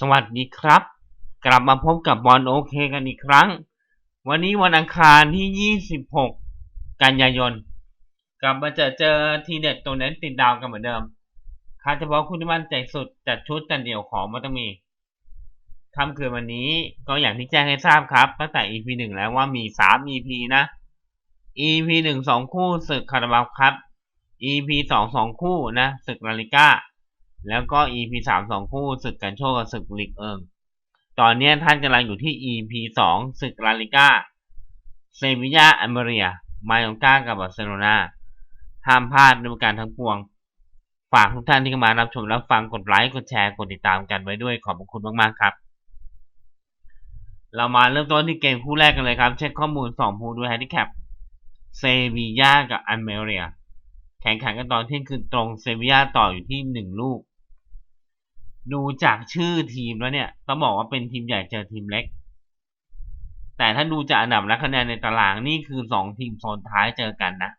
สวัสดีครับ กลับมาพบกับบอลโอเคกันอีกครั้ง วันนี้วันอังคารที่ 26 กันยายน กลับมาเจอเจอทีเด็ดตัวเน้นติดดาวกันเหมือนเดิมคาเฉพาะคุณที่มั่นใจสุดจัดชุดจัดเดี่ยวของมันต้องมีค่ำคืนวันนี้ก็อย่างที่แจ้งให้ทราบครับ ตั้งแต่ EP หนึ่งแล้วว่ามี 3 EP นะ EP หนึ่งสองคู่ศึกคาราบาวครับ EP สองสองคู่นะศึกลาลิก้า แล้วก็ EP สามสองคู่ศึกกันโชคกับศึกลีกเอิง ตอนนี้ท่านกำลังอยู่ที่ EP สองศึกลาลิก้า เซบียาอเมเรียมายองกากับบาร์เซโลนาห้ามพลาดในการทั้งปวง ฝากทุกท่านที่เข้ามารับชมรับฟังกดไลค์กดแชร์กดติดตามกันไว้ด้วยขอบคุณมากๆครับ เรามาเริ่มต้นที่เกมคู่แรกกันเลยครับ เช็คข้อมูล2ผู้ด้วยแฮนดิแคปเซบียากับอเมเรียแข่งขันกันตอนเที่ยงคืนตรงเซบียาต่ออยู่ที่ 1 ลูก ดูจากชื่อทีมแล้วเนี่ยต้องบอกว่าเป็นทีมใหญ่เจอทีมเล็ก แต่ถ้าดูจากอันดับและคะแนนในตารางนี่คือ2ทีมโซนท้ายเจอกันนะ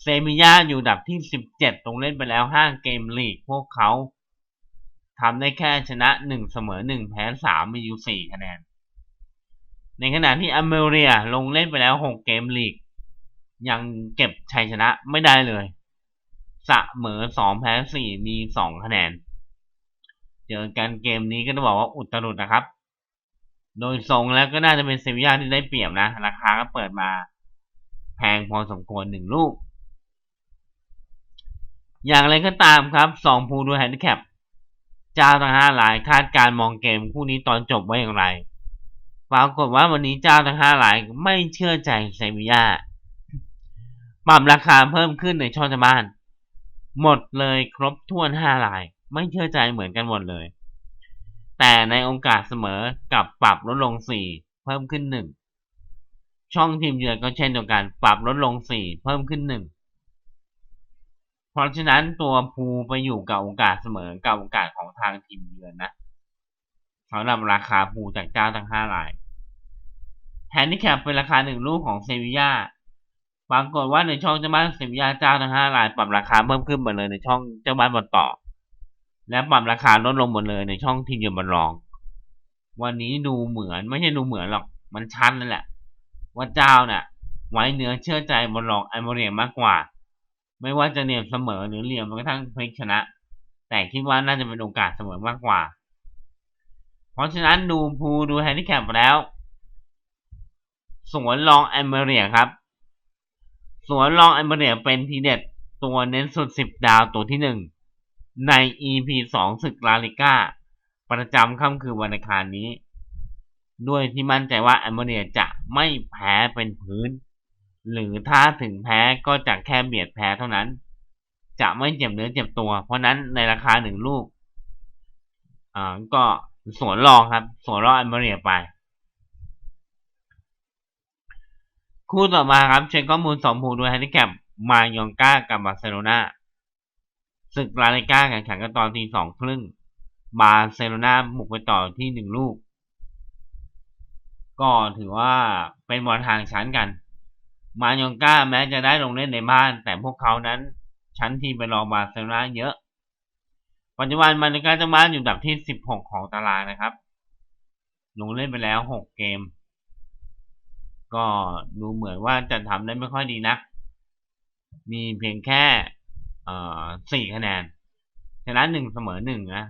เซบียาอยู่อันดับที่17ตรงเล่นไปแล้ว5เกมลีก พวกเขาทำได้แค่ชนะ1เสมอ1แพ้3มีอยู่4คะแนน ในขณะที่อเมเรียลงเล่นไปแล้ว6เกมลีก ยังเก็บชัยชนะไม่ได้เลยเสมอ2แพ้4มี2คะแนน เจอกันเกมนี้ก็ต้องบอกว่าอุตรุดนะครับ โดยทรงแล้วก็น่าจะเป็นเซบียาที่ได้เปรียบนะ ราคาก็เปิดมา แพงพอสมควรหนึ่งลูก อย่างไรก็ตามครับสองพูด้วยแฮนดิแคปเจ้าทั้งห้าหลายคาดการมองเกมคู่นี้ตอนจบไว้อย่างไรปรากฏว่าวันนี้เจ้าทั้งห้าหลายไม่เชื่อใจเซบียาปรับราคาเพิ่มขึ้นในช่องชาวบ้าน หมดเลยครบถ้วนห้าลาย ไม่เชื่อใจเหมือนกันหมดเลย แต่ในโอกาสเสมอกับปรับลดลงสี่เพิ่มขึ้นหนึ่งช่องทีมเยือนก็เช่นเดียวกัน ปรับลดลงสี่เพิ่มขึ้นหนึ่งเพราะฉะนั้นตัวภูไปอยู่กับโอกาสเสมอกับโอกาสของทางทีมเยือนนะสำหรับราคาภูจากเจ้าทั้งห้ารายแฮนดิแคปเป็นราคาหนึ่งลูกของเซบียาปรากฏว่าในช่องเจ้าบ้านเซบียาเจ้าทั้งห้ารายปรับราคาเพิ่มขึ้นหมดเลยในช่องเจ้าบ้านบอลต่อ และปรับราคาลดลงหมดเลยในช่องทีมเยือนบอลรอง วันนี้ดูเหมือนไม่ใช่ดูเหมือนหรอกมันชันนั่นแหละ ว่าเจ้าเนี่ยไว้เนื้อเชื่อใจบอลรองไอโมเรียมากกว่า ไม่ว่าจะเหลี่ยมเสมอหรือเหลี่ยมกระทั่งพลิกชนะ แต่คิดว่าน่าจะเป็นโอกาสเสมอมากกว่า เพราะฉะนั้นดูภูดูแฮนดิแคปแล้วสวนรองไอโมเรียครับสวนรองไอเมเรียเป็นทีเด็ดตัวเน้นสุด10ดาวตัวที่1 ใน EP 2ศึกลาลิก้า ประจำค่ำคืนวันอังคารนี้ ด้วยที่มั่นใจว่าไอเมเรียจะไม่แพ้เป็นพื้น หรือถ้าถึงแพ้ก็จะแค่เบียดแพ้เท่านั้น จะไม่เจ็บเนื้อเจ็บตัว เพราะนั้นในราคาหนึ่งลูกอ่าก็สวนรองครับ สวนรองไอเมเรียไป คู่ต่อมาครับเช็คข้อมูลสองผูด้วยแฮนดิแคปมายองกากับ บาร์เซโลนา ศึกลาลิก้าแข่งขันกันตอนทีสองครึ่ง บาร์เซโลนาบุกไปต่อที่หนึ่งลูก ก็ถือว่าเป็นบอลทางชั้นกัน มายองกาแม้จะได้ลงเล่นในบ้าน แต่พวกเขานั้นชั้นทีมไปรองบาร์เซโลนาเยอะ ปัจจุบันมายองกาจะบ้านอยู่ดับที่สิบหกของตารางนะครับ ลงเล่นไปแล้วหกเกม ก็ดูเหมือนว่าจะทำได้ไม่ค่อยดีนักมีเพียงแค่ สี่คะแนน ชนะหนึ่งเสมอหนึ่งนะ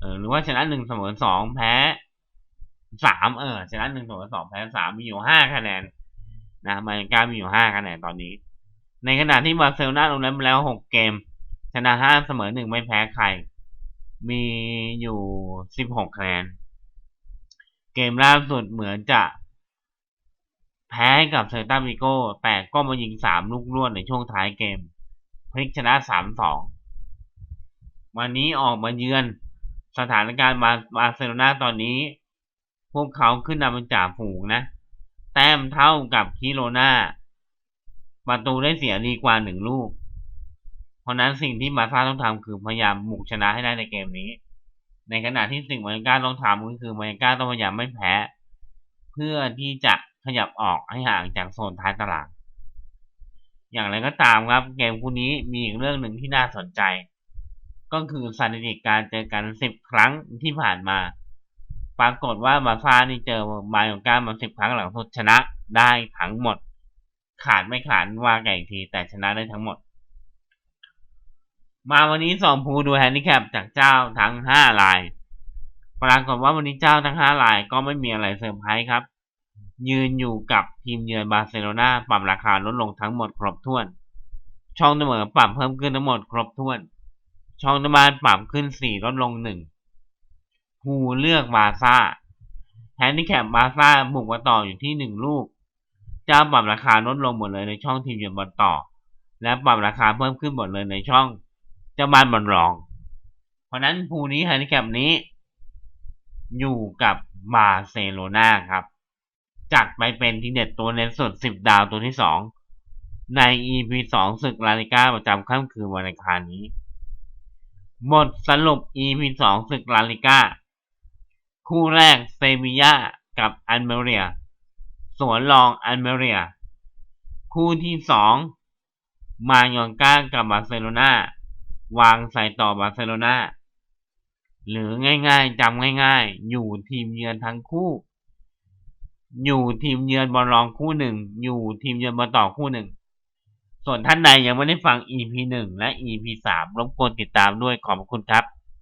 เออหรือว่าชนะหนึ่งเสมอสองแพ้สามเออชนะหนึ่งเสมอสองแพ้สามมีอยู่ห้าคะแนนนะมาริกามีอยู่ห้าคะแนนตอนนี้ ในขณะที่บาร์เซโลนาลงเล่นไปแล้วหกเกม ชนะห้าเสมอหนึ่งไม่แพ้ใคร มีอยู่สิบหกคะแนน เกมล่าสุดเหมือนจะแพ้กับเซอร์ตาบิโก้แต่ก็มายิงสามลูกรวดในช่วงท้ายเกม พลิกชนะสามสองวันนี้ออกมาเยือนสถานการณ์บาบาร์เซโลนาตอนนี้ พวกเขาขึ้นนำเป็นจ่าฝูงนะ แต้มเท่ากับคิโรนาประตูได้เสียดีกว่าหนึ่งลูก เพราะนั้นสิ่งที่มาซาต้องทำคือพยายามบุกชนะให้ได้ในเกมนี้ ในขณะที่สิ่งมายกาต้องทำก็คือมายกาต้องพยายามไม่แพ้ เพื่อที่จะขยับออกให้ห่างจากโซนท้ายตาราง อย่างไรก็ตามครับ เกมคู่นี้มีอีกเรื่องหนึ่งที่น่าสนใจ ก็คือสถิติการเจอกัน10ครั้งที่ผ่านมา ปรากฏว่าบาซ่านี่เจอมายองก้ามา10ครั้งหลังสุดชนะได้ทั้งหมด ขาดไม่ขาดว่ากันอีกที แต่ชนะได้ทั้งหมด มาวันนี้สองภูดูแฮนดิแคปจากเจ้าทั้ง5ลาย ปรากฏว่าวันนี้เจ้าทั้ง5ลายก็ไม่มีอะไรเซอร์ไพรส์ครับ ยืนอยู่กับทีมเยือนบาร์เซโลนาปรับราคาลดลงทั้งหมดครบถ้วน ช่องเสมอปรับเพิ่มขึ้นทั้งหมดครบถ้วน ช่องตะบานปรับขึ้น4ลดลง1ภูเลือกบาซ่าแฮนดิแคปบาซ่าบุกมาต่ออยู่ที่1ลูกเจ้าปรับราคาลดลงหมดเลยในช่องทีมเยือนบอลต่อ และปรับราคาเพิ่มขึ้นหมดเลยในช่องเจ้าบ้านบอลรอง เพราะนั้นภูนี้แฮนดิแคปนี้ อยู่กับบาร์เซโลนาครับ จัดไปเป็นทีเด็ดตัวเน้นสุด 10 ดาวตัวที่ 2 ใน EP 2ศึกลาลิก้าประจำค่ำคืนวันอังคารนี้ หมดสรุป EP 2ศึกลาลิก้า คู่แรกเซบียากับอันเมเรีย สวนรองอันเมเรีย คู่ที่ 2 มายองก้ากับบาร์เซโลนาวางใส่ต่อบาร์เซโลนาหรือง่ายๆจำง่ายๆ อยู่ทีมเยือนทั้งคู่ อยู่ทีมเยือนบอลรองคู่หนึ่งอยู่ทีมเยือนบอลต่อคู่หนึ่งส่วนท่านใดยังไม่ได้ฟัง EP 1และ EP 3รบกวนติดตามด้วยขอบคุณครับ